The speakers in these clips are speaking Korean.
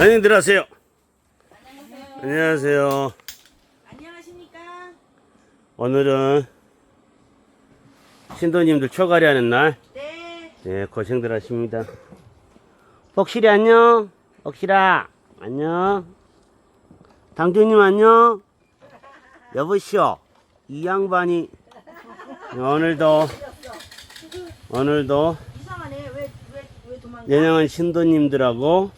안녕히 들어가세요. 안녕하세요. 안녕하십니까? 오늘은 신도님들 초가리 하는 날. 네. 네, 고생들 하십니다. 복실이 안녕. 복실아, 안녕. 당주님 안녕. 여보시오. 이 양반이 오늘도 오늘도 이상하네. 왜 왜 왜 도망가? 연영한 신도님들하고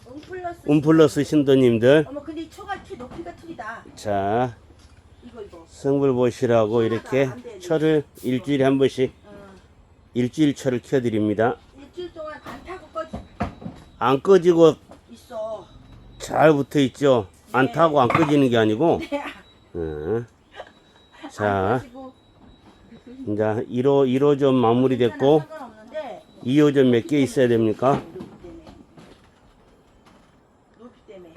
응 플러스. 움플러스 신도님들 어머 근데 이 초가 키 높이가 틀리다. 자 이거 이거. 성불 보시라고 이렇게 철을 일주일에 한 번씩 어. 일주일 철을 켜드립니다. 일주일 동안 안 타고 꺼지 안 꺼지고 있어. 잘 붙어 있죠. 안 타고 안 꺼지는 게 아니고. 네. 응. 자, 이제 1호 1호 좀 마무리됐고 상관없는데 2호 좀 몇 개 있어야 됩니까? 높이 때문에. 높이 때문에.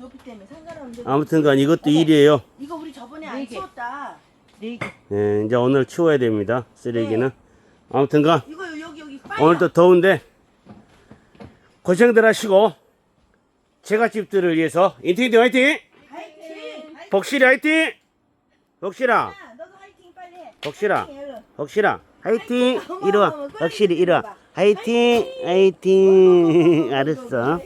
높이 때문에 상관없는데. 아무튼 간 이것도 일이에요. 이거 우리 저번에 안 치웠다. 네 개. 예, 이제 오늘 치워야 됩니다. 쓰레기는. 아무튼 간 이거 여기 여기 빨리. 오늘도 더운데 고생들 하시고 제갓집들을 위해서 인테리어 화이팅! 화이팅. 복실이 화이팅! 복실아, 야, 너도 화이팅 빨리 해. 복실아. 복실아, 화이팅! 어머, 이리 와. 어머, 복실이 이리 와. 봐. 화이팅! 화이팅! 알았어.